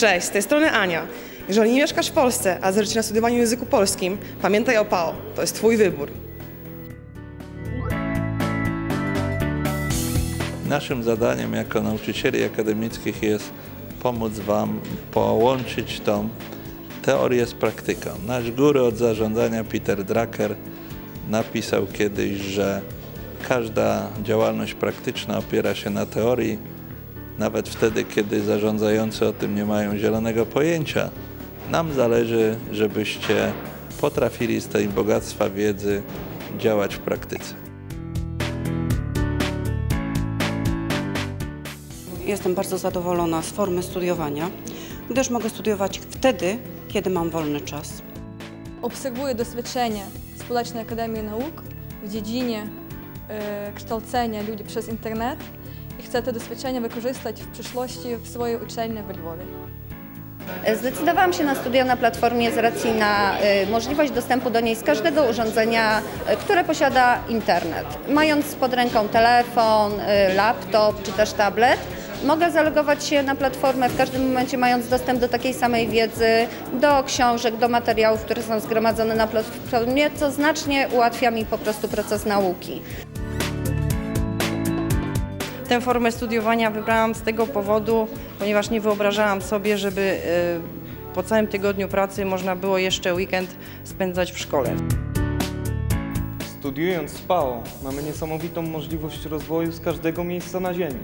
Cześć, z tej strony Ania. Jeżeli nie mieszkasz w Polsce, a zależy na studiowaniu języku polskim, pamiętaj o PAO. To jest Twój wybór. Naszym zadaniem jako nauczycieli akademickich jest pomóc Wam połączyć tą teorię z praktyką. Nasz góry od zarządzania Peter Drucker napisał kiedyś, że każda działalność praktyczna opiera się na teorii, nawet wtedy, kiedy zarządzający o tym nie mają zielonego pojęcia. Nam zależy, żebyście potrafili z tej bogactwa wiedzy działać w praktyce. Jestem bardzo zadowolona z formy studiowania, gdyż mogę studiować wtedy, kiedy mam wolny czas. Obserwuję doświadczenie Społecznej Akademii Nauk w dziedzinie e, kształcenia ludzi przez internet i chcę to doświadczenie wykorzystać w przyszłości w swojej uczelni w Lwowie. Zdecydowałam się na studia na platformie z racji na y, możliwość dostępu do niej z każdego urządzenia, y, które posiada internet. Mając pod ręką telefon, y, laptop czy też tablet, mogę zalogować się na platformę w każdym momencie, mając dostęp do takiej samej wiedzy, do książek, do materiałów, które są zgromadzone na platformie, co znacznie ułatwia mi po prostu proces nauki. Tę formę studiowania wybrałam z tego powodu, ponieważ nie wyobrażałam sobie, żeby y, po całym tygodniu pracy można było jeszcze weekend spędzać w szkole. Studiując w PAO mamy niesamowitą możliwość rozwoju z każdego miejsca na Ziemi.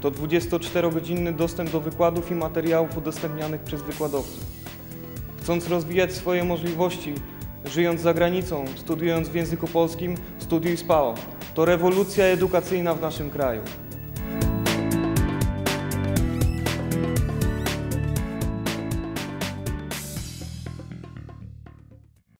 To 24-godzinny dostęp do wykładów i materiałów udostępnianych przez wykładowców. Chcąc rozwijać swoje możliwości, żyjąc za granicą, studiując w języku polskim, studiuj z PAO. To rewolucja edukacyjna w naszym kraju.